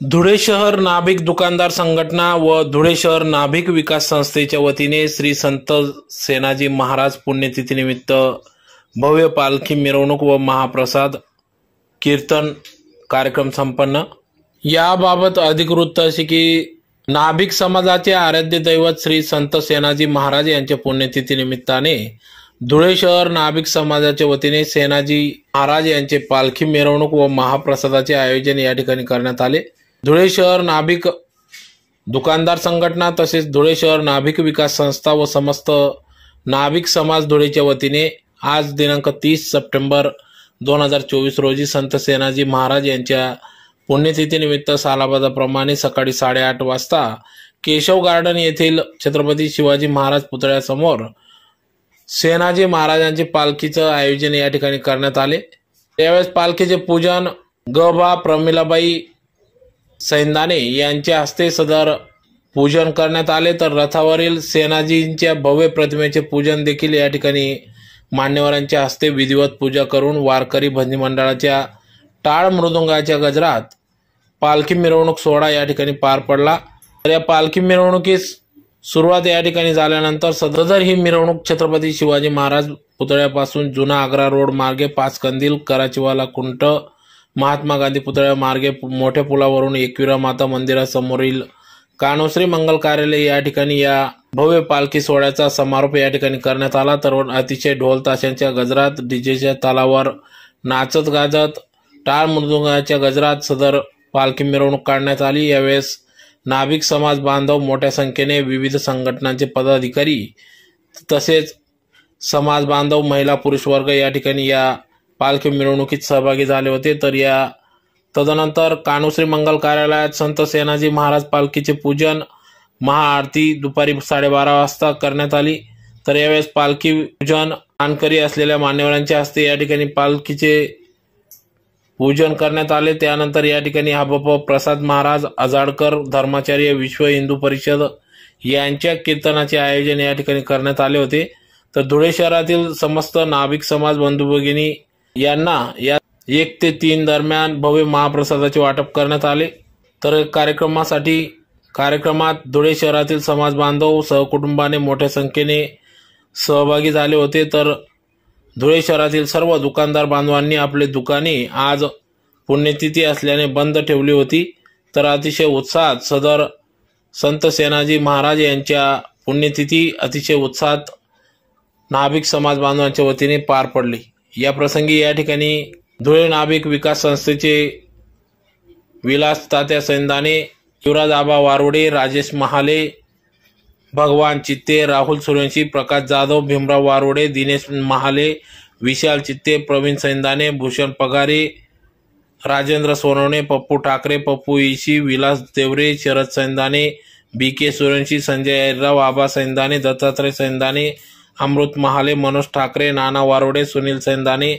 धुळे शहर नाभिक दुकानदार संघटना व धुळे शहर नाभिक विकास संस्थेच्या वतीने श्री संत सेनाजी महाराज पुण्यतिथीनिमित्त भव्य पालखी मिरवणूक व महाप्रसाद कीर्तन कार्यक्रम संपन्न. याबाबत अधिकृत अशी की नाभिक समाजाचे आराध्य दैवत श्री संत सेनाजी महाराज यांच्या पुण्यतिथी निमित्ताने धुळे शहर नाभिक समाजाच्या वतीने सेनाजी महाराज यांचे पालखी मिरवणूक व महाप्रसादाचे आयोजन या ठिकाणी करण्यात आले. धुळे शहर नाभिक दुकानदार संघटना तसेच धुळे शहर नाभिक विकास संस्था व समस्त नाभिक समाज धुळेच्या वतीने आज दिनांक तीस सप्टेंबर दोन हजार चोवीस रोजी संत सेनाजी महाराज यांच्या पुण्यतिथीनिमित्त सालाबादाप्रमाणे सकाळी साडेआठ वाजता केशव गार्डन येथील छत्रपती शिवाजी महाराज पुतळ्यासमोर सेनाजी महाराजांचे पालखीचं आयोजन या ठिकाणी करण्यात आले. त्यावेळेस पालखीचे पूजन ग बा प्रमिलाबाई सैंदाने यांच्या हस्ते सदर पूजन करण्यात आले तर रथावरील सेनाजींच्या भव्य प्रतिमेचे पूजन देखील या ठिकाणी मान्यवरांच्या हस्ते विधिवत पूजा करून वारकरी भजनी मंडळाच्या टाळ मृदुंगाच्या गजरात पालखी मिरवणूक सोहळा या ठिकाणी पार पडला. तर या पालखी मिरवणुकीस सुरुवात या ठिकाणी झाल्यानंतर सदर ही मिरवणूक छत्रपती शिवाजी महाराज पुतळ्यापासून जुना आग्रा रोड मार्गे पाच कंदील कराचीवाला कुंट महात्मा गांधी पुतळ्या मार्गे मोठ्या पुलावरून एकविरा माता मंदिरासमोरील कानोश्री मंगल कार्यालय या ठिकाणी या भव्य पालखी सोहळ्याचा समारोप या ठिकाणी करण्यात आला. तर अतिशय ढोल ताशांच्या गजरात डीजेच्या तालावर नाचत गाजत टाळ मृदुंगाच्या गजरात सदर पालखी मिरवणूक काढण्यात आली. यावेळेस नाभिक समाज बांधव मोठ्या संख्येने विविध संघटनांचे पदाधिकारी तसेच समाज बांधव महिला पुरुष वर्ग या ठिकाणी या पालखी मिरवणुकीत सहभागी झाले होते. तर या तदनंतर कानुश्री मंगल कार्यालयात संत सेनाजी महाराज पालखीचे पूजन महाआरती दुपारी साडेबारा वाजता करण्यात आली. तर यावेळेस पालखी पूजन मानकरी असलेल्या मान्यवरांच्या हस्ते या ठिकाणी पालखीचे पूजन करण्यात आले. त्यानंतर या ठिकाणी हबप प्रसाद महाराज आजाडकर धर्माचार्य विश्व हिंदू परिषद यांच्या कीर्तनाचे आयोजन या ठिकाणी करण्यात आले होते. तर धुळे शहरातील समस्त नाभिक समाज बंधू भगिनी यांना या एक ते तीन दरम्यान भव्य महाप्रसादाचे वाटप करण्यात आले. तर कार्यक्रमासाठी कार्यक्रमात धुळे शहरातील समाज बांधव सहकुटुंबाने मोठ्या संख्येने सहभागी झाले होते. तर धुळे शहरातील सर्व दुकानदार बांधवांनी आपले दुकाने आज पुण्यतिथी असल्याने बंद ठेवली होती. तर अतिशय उत्साहात सदर संत सेनाजी महाराज यांच्या पुण्यतिथी अतिशय उत्साहात नाभिक समाज बांधवांच्या वतीने पार पडली. या प्रसंगी या ठिकाणी धुळे नाभिक विकास संस्थेचे विलास तात्या सैंदाने युवराज आबा वारोडे राजेश महाले भगवान चित्ते राहुल सूर्यवंशी प्रकाश जाधव भीमराव वारोडे दिनेश महाले विशाल चित्ते प्रवीण सैंदाने भूषण पगारे राजेंद्र सोनवणे पप्पू ठाकरे पप्पू इशी विलास देवरे शरद सैंदाने बी के सूर्यवंशी संजय ऐरराव आबा सैंदाने दत्तात्रय सैंदाने अमृत महाले मनोज ठाकरे नाना वारोडे सुनील सैंदाने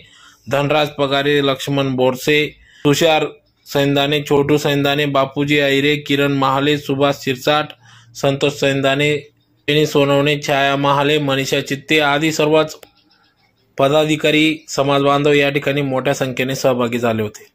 धनराज पगारे लक्ष्मण बोरसे तुषार सैंदाने छोटू सैंदाने बापूजी ऐरे किरण महाले सुभाष शिरसाट संतोष सैंदाने विनी सोनवणे छाया महाले मनीषा चित्ते आदी सर्वच पदाधिकारी समाजबांधव या ठिकाणी मोठ्या संख्येने सहभागी झाले होते.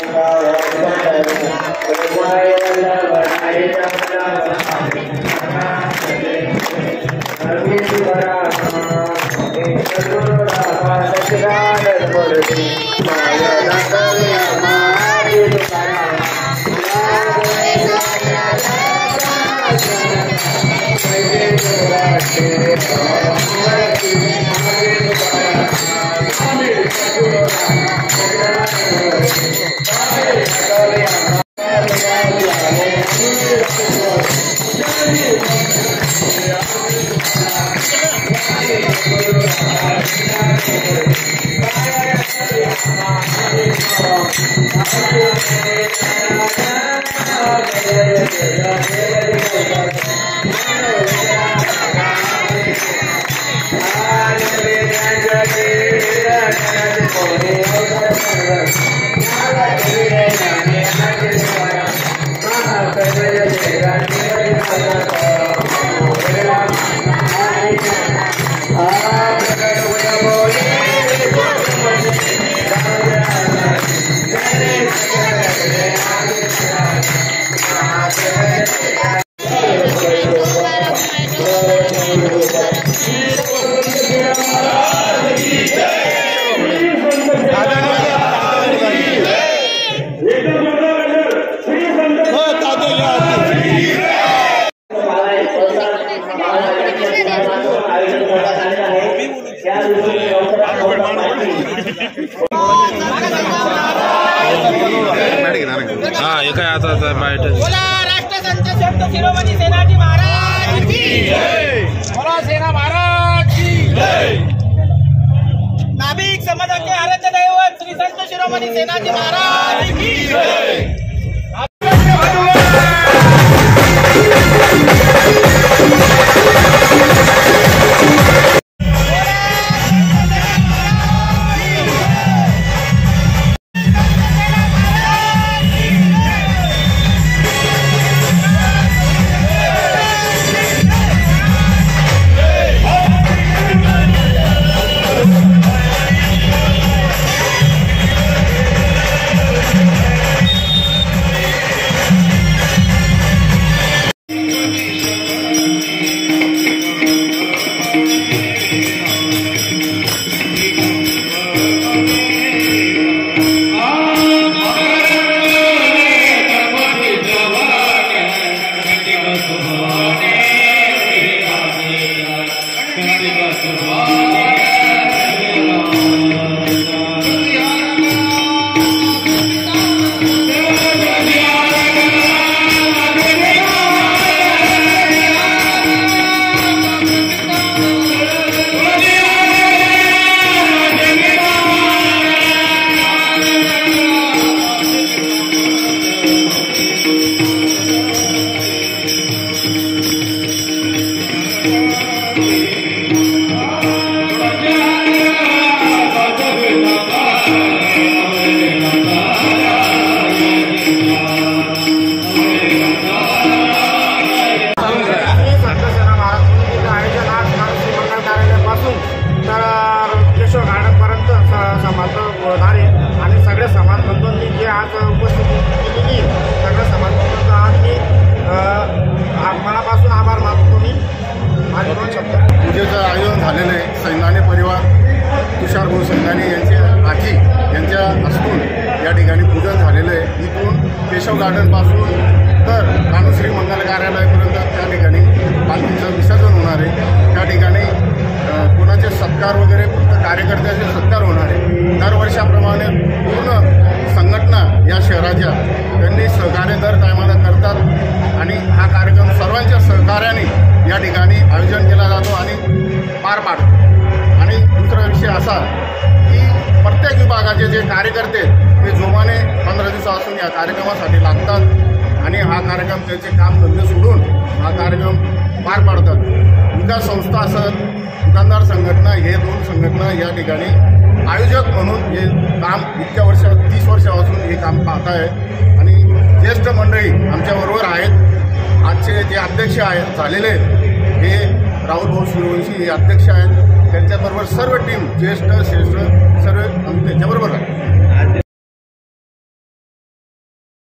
महाराज आहे माहिती राष्ट्रसंत संत शिरोमणी सेनाजी महाराज बोला सेना महाराज नाभिक समाजाचे आराध्य दैवत श्री संत शिरोमणी सेनाजी महाराज त्याचप्रमाणे पूर्ण संघटना या शहराच्या त्यांनी सहकार्य दर टायमाला करतात आणि हा कार्यक्रम सर्वांच्या सहकार्याने या ठिकाणी आयोजन केला जातो आणि पार पाडतो. आणि दुसरा विषय असा की प्रत्येक विभागाचे जे कार्यकर्ते ते जोमाने पंधरा दिवसापासून या कार्यक्रमासाठी लागतात आणि हा कार्यक्रम त्यांचे कामधंदे सोडून हा कार्यक्रम पार पाडतात. विकास संस्था असत दुकानदार संघटना हे दोन संघटना या ठिकाणी आयोजक म्हणून हे काम इतक्या वर्ष तीस वर्षापासून हे काम पाहत आहे आणि ज्येष्ठ मंडळी आमच्याबरोबर आहेत. आजचे जे अध्यक्ष आहेत झालेले हे राहुल भाऊ सूर्यवंशी हे अध्यक्ष आहेत. त्यांच्याबरोबर सर्व टीम ज्येष्ठ श्रेष्ठ सर्व आम्ही त्यांच्याबरोबर आहे